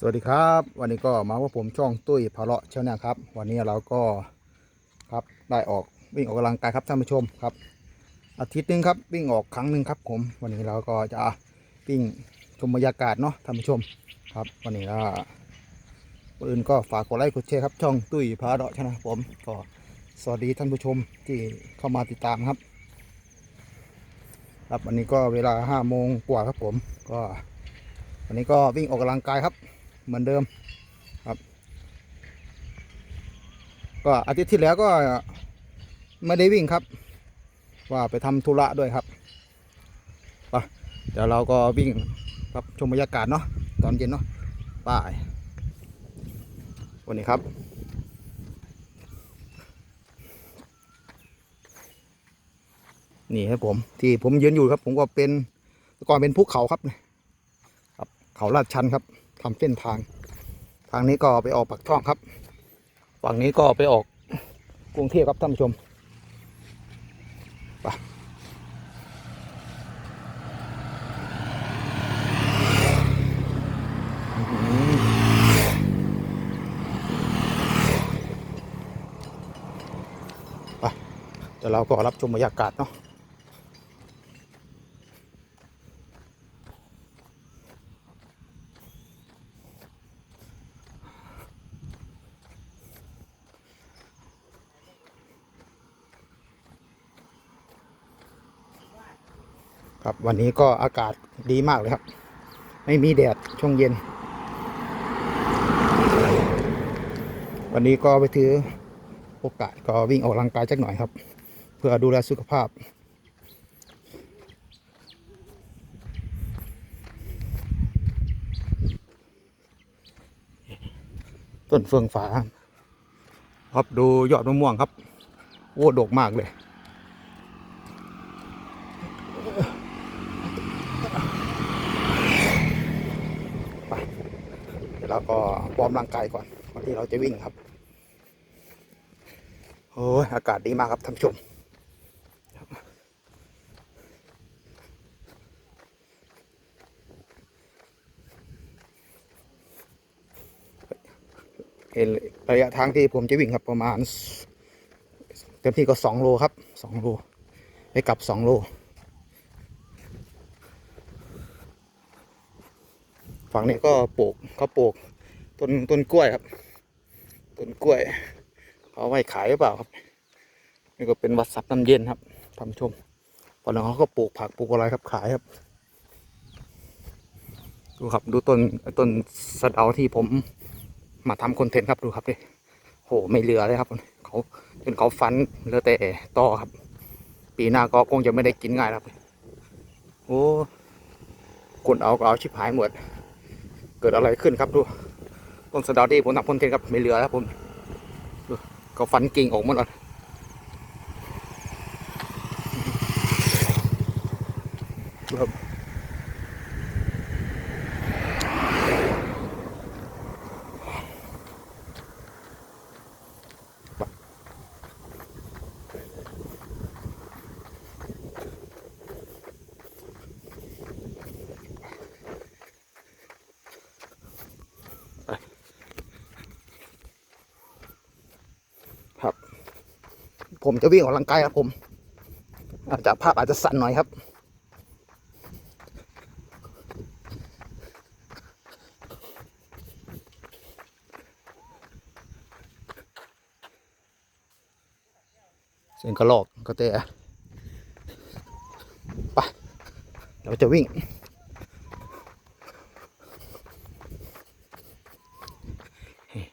สวัสดีครับ วันนี้ก็มาว่าผมช่องตุ้ยพาเลาะเช่าแนครับ วันนี้เราก็ครับได้ออกวิ่งออกกำลังกายครับท่านผู้ชมครับ อาทิตย์หนึงครับวิ่งออกครั้งหนึ่งครับ ผม วันนี้เราก็จะวิ่งชมบรรยากาศเนาะท่านผู้ชมครับ วันนี้ก็อนอื่นก็ฝากกดไลค์กดแชร์ครับช่องตุ้ยพาเลาะเช่านะผมก็สวัสดีท่านผู้ชมที่เข้ามาติดตามครับ ครับวันนี้ก็เวลาห้าโมงกว่าครับผมก็วันนี้ก็วิ่งออกกำลังกายครับ เหมือนเดิมครับก็อาทิตย์ที่แล้วก็ไม่ได้วิ่งครับ ว่าไปทำธุระด้วยครับไปเดี๋ยวเราก็วิ่งครับชมบรรยากาศเนาะตอนเย็นเนาะไป้ายวันนี้ครับ นี่ครับผมที่ผมยืนอยู่ครับ ผมก็เป็นก่อนเป็นภูเขาครับเนี่ยครับ เขาลาดชันครับ ทำเส้นทาง ทางนี้ก็ไปออกปักช่องครับ ฝั่งนี้ก็ไปออกกรุงเทพครับท่านผู้ชมไปไปเดี๋ยวเราก็รับชมบรรยากาศเนาะ ครับวันนี้ก็อากาศดีมากเลยครับ ไม่มีแดดช่วงเย็น วันนี้ก็ไปถือโอกาสก็วิ่งออกกำลังกายจักหน่อยครับ เพื่อดูแลสุขภาพต้นเฟืองฝาครับดูยอดมะม่วงครับ โอ้ดกมากเลย เดี๋ยวก็วอร์มร่างกายก่อนก่อนที่เราจะวิ่งครับโอ้ยอากาศดีมากครับท่านผู้ชมเห็นระยะทางที่ผมจะวิ่งครับประมาณ เต็มที่ก็สองโลครับสองโลไปกลับสองโล ฝั่งนี้ก็ปลูกเขาปลูกต้นต้นกล้วยครับต้นกล้วยเขาเอาไว้ขายหรือเปล่าครับ นี่ก็เป็นวัดซับน้ำเย็นครับท่านผู้ชมฝั่งนั้นเขาก็ปลูกผักปลูกอะไรครับขายครับ ดูครับดูต้นต้นสะเดาที่ผมมาทำคอนเทนต์ครับดูครับดิโหไม่เหลือเลยครับเขาจนเขาฟันเหลือแต่ต่อครับ ปีหน้าก็คงจะไม่ได้กินง่ายแล้วครับ โอ้คนเอาก็เอาชิบหายหมด เกิดอะไรขึ้นครับดูต้นสะดาที่ผมทำคอนเทนต์ครับไม่เหลือแล้วผมดูเขาฟันกิ่งออกหมดเลยดูครับ ผมจะวิ่งออกกำลังกายครับผม อาจจะภาพอาจจะสั่นหน่อยครับเสียงกระลอกก็แต่ไปเราจะวิ่ง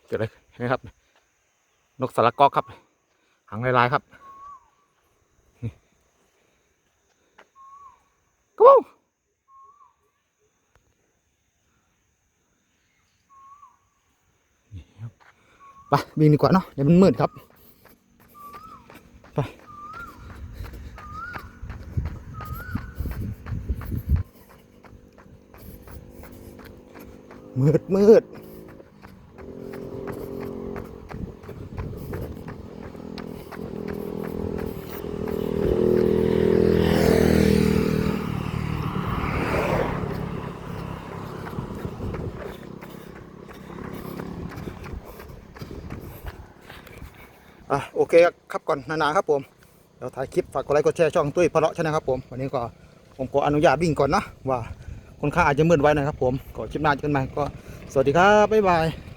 เกิดอะไรนไหมครับ นกสารกอกครับางลายๆครับกูไปวิ่งดีกว่าเนาะเดี๋ยวมันมืดครับไปมืดมืด อะโอเคครับก่อนนานๆครับผมเดี๋ยวถ่ายคลิปฝากกดไลค์กดแชร์ช่องตุ้ยพะเลาะชนะครับผมวันนี้ก็ผมขออนุญาตวิ่งก่อนนะว่าคนข้างอาจจะมืดไว้หนะครับผมก็คลิปหน้าเจอกันใหม่ก็สวัสดีครับบ๊ายบาย